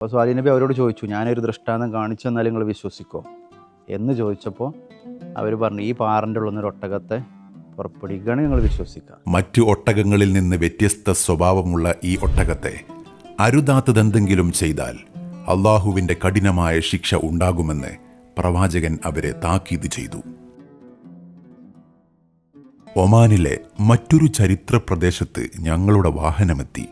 അപ്പോൾ സ്വാധീന നബി അവരോട് ചോദിച്ചു ഞാനൊരു ദൃഷ്ടാന്തം കാണിച്ചു തന്നാൽ നിങ്ങൾ വിശ്വസിക്കോ? എന്ന് ചോദിച്ചപ്പോൾ അവർ പറഞ്ഞു ഈ പാറന്റെ ഉള്ളിൽ നിന്ന് ഒരു ഒട്ടകത്തെ പുറപ്പെടുകയാണ് നിങ്ങൾ വിശ്വസിക്കുക മറ്റു ഒട്ടകങ്ങളിൽ നിന്ന് വ്യത്യസ്ത സ്വഭാവമുള്ള ഈ ഒട്ടകത്തെ അരുതാത്തതെന്തെങ്കിലും ചെയ്താൽ അള്ളാഹുവിന്റെ കഠിനമായ ശിക്ഷ ഉണ്ടാകുമെന്ന് പ്രവാചകൻ അവരെ താക്കീത് ചെയ്തു. ഒമാനിലെ മറ്റൊരു ചരിത്ര പ്രദേശത്ത് ഞങ്ങളുടെ വാഹനമെത്തി.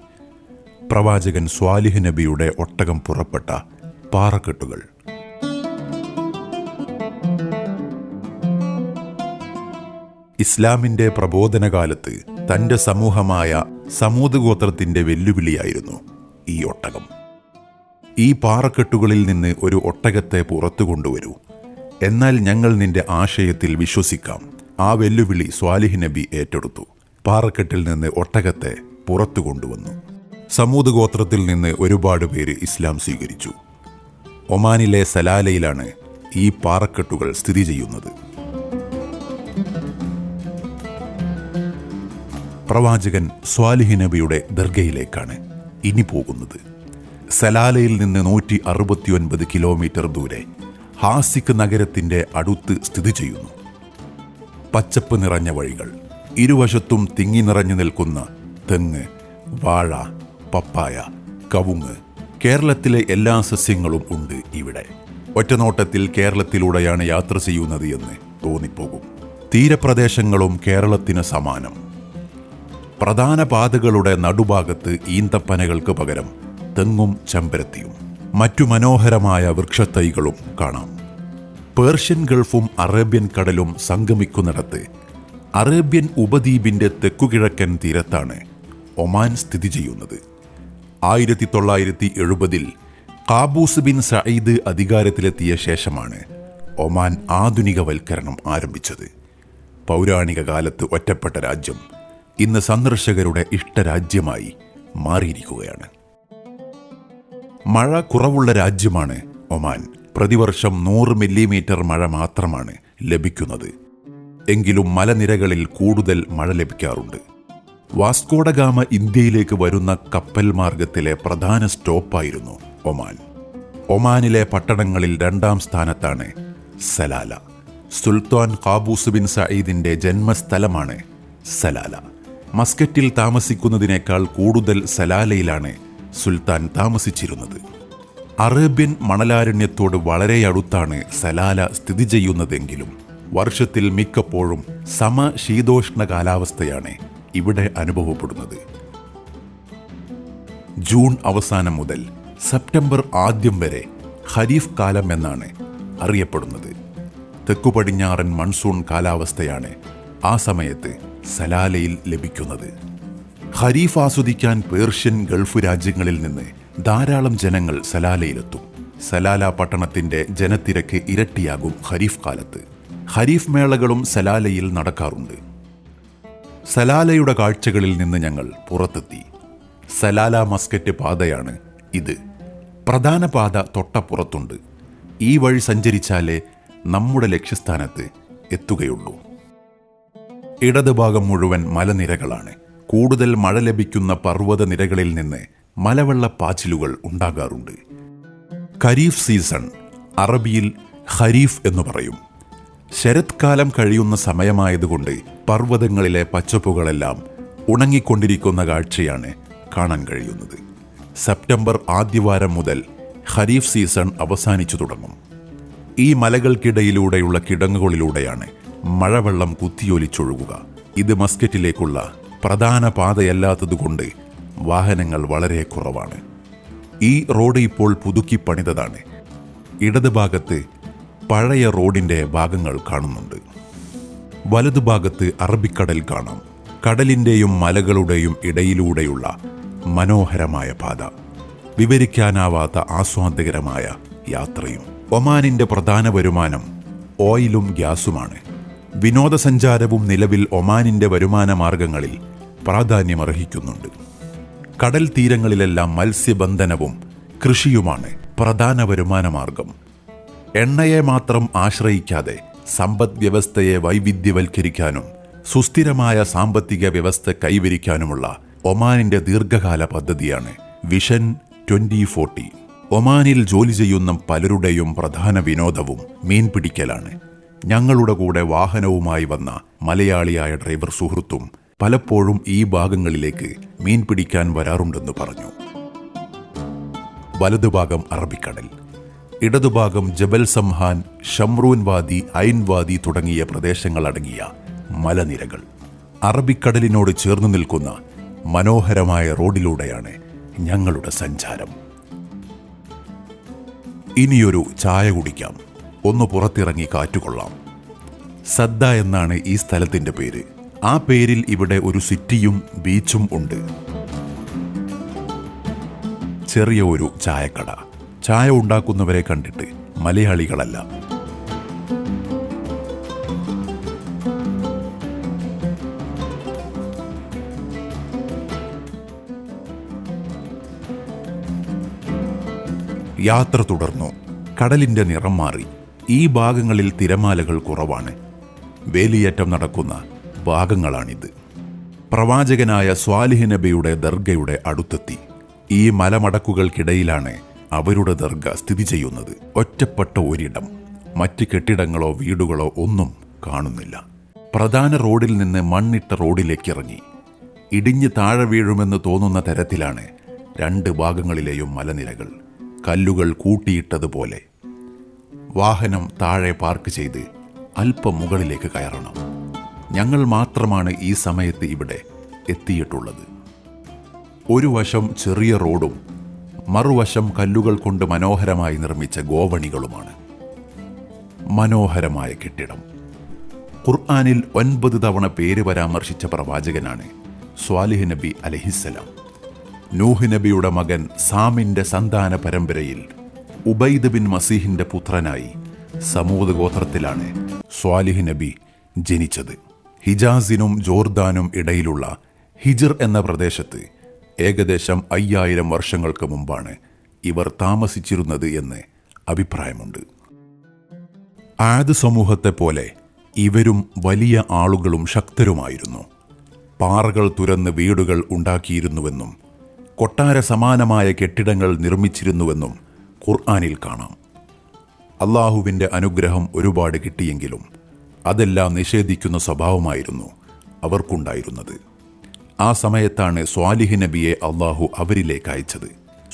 പ്രവാചകൻ സ്വാലിഹ് നബിയുടെ ഒട്ടകം പുറപ്പെട്ട പാറക്കെട്ടുകൾ. ഇസ്ലാമിന്റെ പ്രബോധനകാലത്ത് തന്റെ സമൂഹമായ സമൂത് ഗോത്രത്തിന്റെ വെല്ലുവിളിയായിരുന്നു ഈ ഒട്ടകം. ഈ പാറക്കെട്ടുകളിൽ നിന്ന് ഒരു ഒട്ടകത്തെ പുറത്തു കൊണ്ടുവരൂ. എന്നാൽ ഞങ്ങൾ നിന്റെ ആശയത്തിൽ വിശ്വസിക്കാം. ആ വെല്ലുവിളി സ്വാലിഹ് നബി ഏറ്റെടുത്തു. പാറക്കെട്ടിൽ നിന്ന് ഒട്ടകത്തെ പുറത്തു കൊണ്ടുവന്നു. സമൂത് ഗോത്രത്തിൽ നിന്ന് ഒരുപാട് പേര് ഇസ്ലാം സ്വീകരിച്ചു. ഒമാനിലെ സലാലയിലാണ് ഈ പാറക്കെട്ടുകൾ സ്ഥിതി ചെയ്യുന്നത്. പ്രവാചകൻ സ്വാലിഹി നബിയുടെ ദർഗയിലേക്കാണ് ഇനി പോകുന്നത്. സലാലയിൽ നിന്ന് നൂറ്റി അറുപത്തിയൊൻപത് കിലോമീറ്റർ ദൂരെ ഹാസിക് നഗരത്തിന്റെ അടുത്ത് സ്ഥിതി ചെയ്യുന്നു. പച്ചപ്പ് നിറഞ്ഞ വഴികൾ ഇരുവശത്തും തിങ്ങി നിറഞ്ഞു നിൽക്കുന്ന തെങ്ങ് വാഴ പപ്പായ കവുങ്ങ് കേരളത്തിലെ എല്ലാ സസ്യങ്ങളും ഉണ്ട് ഇവിടെ. ഒറ്റനോട്ടത്തിൽ കേരളത്തിലൂടെയാണ് യാത്ര ചെയ്യുന്നത് എന്ന് തോന്നിപ്പോകും. തീരപ്രദേശങ്ങളും കേരളത്തിന് സമാനം. പ്രധാന പാതകളുടെ നടുഭാഗത്ത് ഈന്തപ്പനകൾക്ക് പകരം തെങ്ങും ചെമ്പരത്തിയും മറ്റു മനോഹരമായ വൃക്ഷത്തൈകളും കാണാം. പേർഷ്യൻ ഗൾഫും അറേബ്യൻ കടലും സംഗമിക്കുന്നിടത്ത് അറേബ്യൻ ഉപദ്വീപിന്റെ തെക്കുകിഴക്കൻ തീരത്താണ് ഒമാൻ സ്ഥിതി ചെയ്യുന്നത്. ആയിരത്തി തൊള്ളായിരത്തി എഴുപതിൽ കാബൂസ് ബിൻ സയ്യിദ് അധികാരത്തിലെത്തിയ ശേഷമാണ് ഒമാൻ ആധുനികവൽക്കരണം ആരംഭിച്ചത്. പൗരാണിക കാലത്ത് ഒറ്റപ്പെട്ട രാജ്യം ഇന്ന് സന്ദർശകരുടെ ഇഷ്ടരാജ്യമായി മാറിയിരിക്കുകയാണ്. മഴ കുറവുള്ള രാജ്യമാണ് ഒമാൻ. പ്രതിവർഷം നൂറ് മില്ലിമീറ്റർ മഴ മാത്രമാണ് ലഭിക്കുന്നത്. എങ്കിലും മലനിരകളിൽ കൂടുതൽ മഴ ലഭിക്കാറുണ്ട്. വാസ്കോഡഗാമ ഇന്ത്യയിലേക്ക് വരുന്ന കപ്പൽ മാർഗത്തിലെ പ്രധാന സ്റ്റോപ്പായിരുന്നു ഒമാൻ. ഒമാനിലെ പട്ടണങ്ങളിൽ രണ്ടാം സ്ഥാനത്താണ് സലാല. സുൽത്താൻ കാബൂസ് ബിൻ സയ്യിദിന്റെ ജന്മസ്ഥലമാണ് സലാല. മസ്കറ്റിൽ താമസിക്കുന്നതിനേക്കാൾ കൂടുതൽ സലാലയിലാണ് സുൽത്താൻ താമസിച്ചിരുന്നത്. അറേബ്യൻ മണലാരണ്യത്തോട് വളരെ അടുത്താണ് സലാല സ്ഥിതി ചെയ്യുന്നതെങ്കിലും വർഷത്തിൽ മിക്കപ്പോഴും സമശീതോഷ്ണ കാലാവസ്ഥയാണ് ഇവിടെ അനുഭവപ്പെടുന്നത്. ജൂൺ അവസാനം മുതൽ സെപ്റ്റംബർ ആദ്യം വരെ ഖരീഫ് കാലം എന്നാണ് അറിയപ്പെടുന്നത്. തെക്കു പടിഞ്ഞാറൻ മൺസൂൺ കാലാവസ്ഥയാണ് ആ സമയത്ത് സലാലയിൽ ലഭിക്കുന്നത്. ഖരീഫ് ആസ്വദിക്കാൻ പേർഷ്യൻ ഗൾഫ് രാജ്യങ്ങളിൽ നിന്ന് ധാരാളം ജനങ്ങൾ സലാലയിലെത്തും. സലാല പട്ടണത്തിന്റെ ജനത്തിരക്ക് ഇരട്ടിയാകും ഖരീഫ് കാലത്ത്. ഖരീഫ് മേളകളും സലാലയിൽ നടക്കാറുണ്ട്. സലാലയുടെ കാഴ്ചകളിൽ നിന്ന് ഞങ്ങൾ പുറത്തെത്തി. സലാല മസ്കറ്റ് പാതയാണ് ഇത്. പ്രധാന പാത തൊട്ടപ്പുറത്തുണ്ട്. ഈ വഴി സഞ്ചരിച്ചാലേ നമ്മുടെ ലക്ഷ്യസ്ഥാനത്ത് എത്തുകയുള്ളൂ. ഇടതുഭാഗം മുഴുവൻ മലനിരകളാണ്. കൂടുതൽ മഴ ലഭിക്കുന്ന പർവത നിരകളിൽ നിന്ന് മലവെള്ളപ്പാച്ചിലുകൾ ഉണ്ടാകാറുണ്ട്. ഖരീഫ് സീസൺ അറബിയിൽ ഖരീഫ് എന്ന് പറയും. ശരത്കാലം കഴിയുന്ന സമയമായതുകൊണ്ട് പർവതങ്ങളിലെ പച്ചപ്പുകളെല്ലാം ഉണങ്ങിക്കൊണ്ടിരിക്കുന്ന കാഴ്ചയാണ് കാണാൻ കഴിയുന്നത്. സെപ്റ്റംബർ ആദ്യവാരം മുതൽ ഖരീഫ് സീസൺ അവസാനിച്ചു തുടങ്ങും. ഈ മലകൾക്കിടയിലൂടെയുള്ള കിടങ്ങുകളിലൂടെയാണ് മഴവെള്ളം കുത്തിയൊലിച്ചൊഴുകുക. ഇത് മസ്കറ്റിലേക്കുള്ള പ്രധാന പാതയല്ലാത്തതുകൊണ്ട് വാഹനങ്ങൾ വളരെ കുറവാണ്. ഈ റോഡ് ഇപ്പോൾ പുതുക്കി പണിതതാണ്. ഇടതുഭാഗത്ത് പഴയ റോഡിന്റെ ഭാഗങ്ങൾ കാണുന്നുണ്ട്. വലതുഭാഗത്ത് അറബിക്കടൽ കാണാം. കടലിന്റെയും മലകളുടെയും ഇടയിലൂടെയുള്ള മനോഹരമായ പാത. വിവരിക്കാനാവാത്ത ആസ്വാദ്യകരമായ യാത്രയും. ഒമാനിന്റെ പ്രധാന വരുമാനം ഓയിലും ഗ്യാസുമാണ്. വിനോദസഞ്ചാരവും നിലവിൽ ഒമാനിന്റെ വരുമാന മാർഗങ്ങളിൽ പ്രാധാന്യമർഹിക്കുന്നുണ്ട്. കടൽ തീരങ്ങളിലെല്ലാം മത്സ്യബന്ധനവും കൃഷിയുമാണ് പ്രധാന വരുമാന മാർഗം. എണ്ണയെ മാത്രം ആശ്രയിക്കാതെ സമ്പദ് വ്യവസ്ഥയെ വൈവിധ്യവൽക്കരിക്കാനും സുസ്ഥിരമായ സാമ്പത്തിക വ്യവസ്ഥ കൈവരിക്കാനുമുള്ള ഒമാനിന്റെ ദീർഘകാല പദ്ധതിയാണ് വിഷൻ ട്വന്റി ഫോർട്ടി. ഒമാനിൽ ജോലി ചെയ്യുന്ന പലരുടെയും പ്രധാന വിനോദവും മീൻപിടിക്കലാണ്. ഞങ്ങളുടെ കൂടെ വാഹനവുമായി വന്ന മലയാളിയായ ഡ്രൈവർ സുഹൃത്തും പലപ്പോഴും ഈ ഭാഗങ്ങളിലേക്ക് മീൻ പിടിക്കാൻ വരാറുണ്ടെന്ന് പറഞ്ഞു. വലതുഭാഗം അറബിക്കടൽ. ഇടതുഭാഗം ജബൽ സംഹാൻ ഷംറൂൻ വാദി ഐൻ വാദി തുടങ്ങിയ പ്രദേശങ്ങളടങ്ങിയ മലനിരകൾ. അറബിക്കടലിനോട് ചേർന്നു നിൽക്കുന്ന മനോഹരമായ റോഡിലൂടെയാണ് ഞങ്ങളുടെ സഞ്ചാരം. ഇനിയൊരു ചായ കുടിക്കാം. ഒന്ന് പുറത്തിറങ്ങി കാറ്റുകൊള്ളാം. സദ്ദ എന്നാണ് ഈ സ്ഥലത്തിന്റെ പേര്. ആ പേരിൽ ഇവിടെ ഒരു സിറ്റിയും ബീച്ചും ഉണ്ട്. ചെറിയ ഒരു ചായക്കട. ചായ ഉണ്ടാക്കുന്നവരെ കണ്ടിട്ട് മലയാളികളല്ല. യാത്ര തുടർന്നു. കടലിന്റെ നിറം മാറി. ഈ ഭാഗങ്ങളിൽ തിരമാലകൾ കുറവാണ്. വേലിയേറ്റം നടക്കുന്ന ഭാഗങ്ങളാണിത്. പ്രവാചകനായ സ്വാലിഹ് നബിയുടെ ദർഗയുടെ അടുത്തെത്തി. ഈ മലമടക്കുകൾക്കിടയിലാണ് അവരുടെ ദർഗ സ്ഥിതി ചെയ്യുന്നത് ഒറ്റപ്പെട്ട ഒരിടം. മറ്റ് കെട്ടിടങ്ങളോ വീടുകളോ ഒന്നും കാണുന്നില്ല. പ്രധാന റോഡിൽ നിന്ന് മണ്ണിട്ട റോഡിലേക്ക് ഇറങ്ങി ഇടിഞ്ഞ് താഴെ വീഴുമെന്ന് തോന്നുന്ന തരത്തിലാണ് രണ്ട് ഭാഗങ്ങളിലെയും മലനിരകൾ. കല്ലുകൾ കൂട്ടിയിട്ടതുപോലെ. വാഹനം താഴെ പാർക്ക് ചെയ്ത് അല്പം മുകളിലേക്ക് കയറണം. ഞങ്ങൾ മാത്രമാണ് ഈ സമയത്ത് ഇവിടെ എത്തിയിട്ടുള്ളത്. ഒരു വശം ചെറിയ റോഡും മറുവശം കല്ലുകൾ കൊണ്ട് മനോഹരമായി നിർമ്മിച്ച ഗോവണികളുമാണ്. മനോഹരമായ കെട്ടിടം. ഖുർആാനിൽ ഒൻപത് തവണ പേര് പരാമർശിച്ച പ്രവാചകനാണ് സ്വാലിഹ് നബി അലഹിസ്സലാം. നൂഹ് നബിയുടെ മകൻ സാമിന്റെ സന്താന പരമ്പരയിൽ ഉബൈദ് ബിൻ മസീഹിന്റെ പുത്രനായി സമൂത് ഗോത്രത്തിലാണ് സ്വാലിഹ് നബി ജനിച്ചത്. ഹിജാസിനും ജോർദാനും ഇടയിലുള്ള ഹിജർ എന്ന പ്രദേശത്ത് ഏകദേശം അയ്യായിരം വർഷങ്ങൾക്ക് മുമ്പാണ് ഇവർ താമസിച്ചിരുന്നത് എന്ന് അഭിപ്രായമുണ്ട്. ആദ് സമൂഹത്തെ പോലെ ഇവരും വലിയ ആളുകളും ശക്തരുമായിരുന്നു. പാറകൾ തുരന്ന് വീടുകൾ ഉണ്ടാക്കിയിരുന്നുവെന്നും കൊട്ടാര സമാനമായ കെട്ടിടങ്ങൾ നിർമ്മിച്ചിരുന്നുവെന്നും ഖുർആാനിൽ കാണാം. അള്ളാഹുവിന്റെ അനുഗ്രഹം ഒരുപാട് കിട്ടിയെങ്കിലും അതെല്ലാം നിഷേധിക്കുന്ന സ്വഭാവമായിരുന്നു അവർക്കുണ്ടായിരുന്നത്. ആ സമയത്താണ് സ്വാലിഹി നബിയെ അള്ളാഹു അവരിലേക്ക് അയച്ചത്.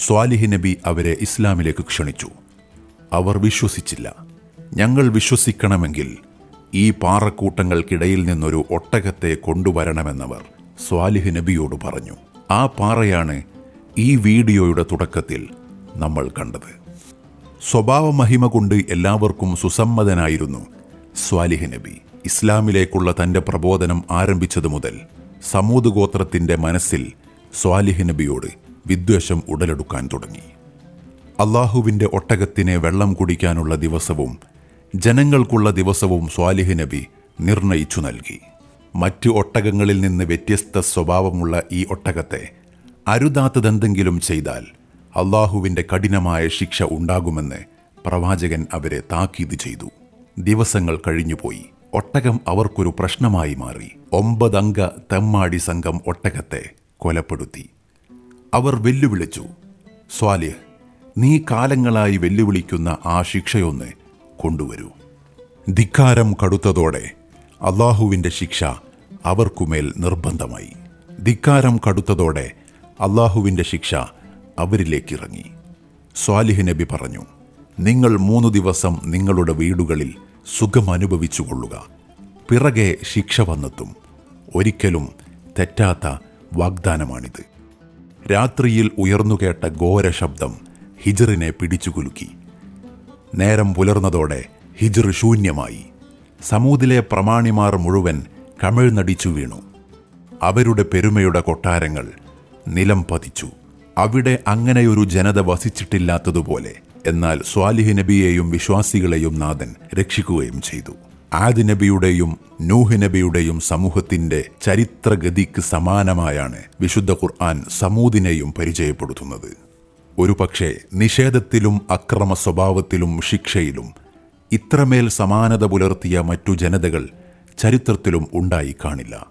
സ്വാലിഹി നബി അവരെ ഇസ്ലാമിലേക്ക് ക്ഷണിച്ചു. അവർ വിശ്വസിച്ചില്ല. ഞങ്ങൾ വിശ്വസിക്കണമെങ്കിൽ ഈ പാറക്കൂട്ടങ്ങൾക്കിടയിൽ നിന്നൊരു ഒട്ടകത്തെ കൊണ്ടുവരണമെന്നവർ സ്വാലിഹ് നബിയോട് പറഞ്ഞു. ആ പാറയാണ് ഈ വീഡിയോയുടെ തുടക്കത്തിൽ നമ്മൾ കണ്ടത്. സ്വഭാവ മഹിമ കൊണ്ട് എല്ലാവർക്കും സുസമ്മതനായിരുന്നു സ്വാലിഹ് നബി. ഇസ്ലാമിലേക്കുള്ള തന്റെ പ്രബോധനം ആരംഭിച്ചതു മുതൽ സമൂത് ഗോത്രത്തിന്റെ മനസ്സിൽ സ്വാലിഹ് നബിയോട് വിദ്വേഷം ഉടലെടുക്കാൻ തുടങ്ങി. അള്ളാഹുവിന്റെ ഒട്ടകത്തിനെ വെള്ളം കുടിക്കാനുള്ള ദിവസവും ജനങ്ങൾക്കുള്ള ദിവസവും സ്വാലിഹ് നബി നിർണയിച്ചു നൽകി. മറ്റു ഒട്ടകങ്ങളിൽ നിന്ന് വ്യത്യസ്ത സ്വഭാവമുള്ള ഈ ഒട്ടകത്തെ അരുതാത്തതെന്തെങ്കിലും ചെയ്താൽ അള്ളാഹുവിന്റെ കഠിനമായ ശിക്ഷ ഉണ്ടാകുമെന്ന് പ്രവാചകൻ അവരെ താക്കീത് ചെയ്തു. ദിവസങ്ങൾ കഴിഞ്ഞുപോയി. ഒട്ടകം അവർക്കൊരു പ്രശ്നമായി മാറി. ഒമ്പതംഗ തെമ്മാടി സംഘം ഒട്ടകത്തെ കൊലപ്പെടുത്തി. അവർ വെല്ലുവിളിച്ചു സ്വാലിഹ് നീ കാലങ്ങളായി വെല്ലുവിളിക്കുന്ന ആ ശിക്ഷയൊന്ന് കൊണ്ടുവരൂ. ധിക്കാരം കടുത്തതോടെ അള്ളാഹുവിന്റെ ശിക്ഷ അവർക്കുമേൽ നിർബന്ധമായി. ധിക്കാരം കടുത്തതോടെ അള്ളാഹുവിന്റെ ശിക്ഷ അവരിലേക്കിറങ്ങി. സ്വാലിഹ് നബി പറഞ്ഞു നിങ്ങൾ മൂന്ന് ദിവസം നിങ്ങളുടെ വീടുകളിൽ സുഖം അനുഭവിച്ചുകൊള്ളുക പിറകെ ശിക്ഷ വന്നെത്തും. ഒരിക്കലും തെറ്റാത്ത വാഗ്ദാനമാണിത്. രാത്രിയിൽ ഉയർന്നുകേട്ട ഘോര ശബ്ദം ഹിജറിനെ പിടിച്ചുകുലുക്കി. നേരം പുലർന്നതോടെ ഹിജർ ശൂന്യമായി. സമൂതിലെ പ്രമാണിമാർ മുഴുവൻ കമിഴ്ന്നടിച്ചു വീണു. അവരുടെ പെരുമയുടെ കൊട്ടാരങ്ങൾ നിലം പതിച്ചു അവിടെ അങ്ങനെയൊരു ജനത വസിച്ചിട്ടില്ലാത്തതുപോലെ എന്നാൽ സ്വാലിഹ് നബിയെയും വിശ്വാസികളെയും നാഥൻ രക്ഷിക്കുകയും ചെയ്തു. ആദി നബിയുടെയും നൂഹ് നബിയുടെയും സമൂഹത്തിന്റെ ചരിത്രഗതിക്ക് സമാനമായാണ് വിശുദ്ധ ഖുർആൻ സമൂദിനെയും പരിചയപ്പെടുത്തുന്നത്. ഒരുപക്ഷെ നിഷേധത്തിലും അക്രമ സ്വഭാവത്തിലും ശിക്ഷയിലും ഇത്രമേൽ സമാനത പുലർത്തിയ മറ്റു ജനതകൾ ചരിത്രത്തിലും ഉണ്ടായി കാണില്ല.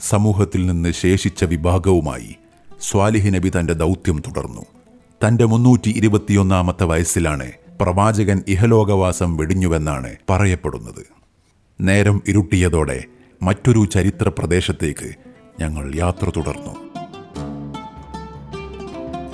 സമൂഹത്തിൽ നിന്ന് ശേഷിച്ച വിഭാഗവുമായി സ്വാലിഹ് നബി തന്റെ ദൗത്യം തുടർന്നു. തന്റെ മുന്നൂറ്റി ഇരുപത്തിയൊന്നാമത്തെ വയസ്സിലാണ് പ്രവാചകൻ ഇഹലോകവാസം വെടിഞ്ഞുവെന്നാണ് പറയപ്പെടുന്നത്. നേരം ഇരുട്ടിയതോടെ മറ്റൊരു ചരിത്ര പ്രദേശത്തേക്ക് ഞങ്ങൾ യാത്ര തുടർന്നു.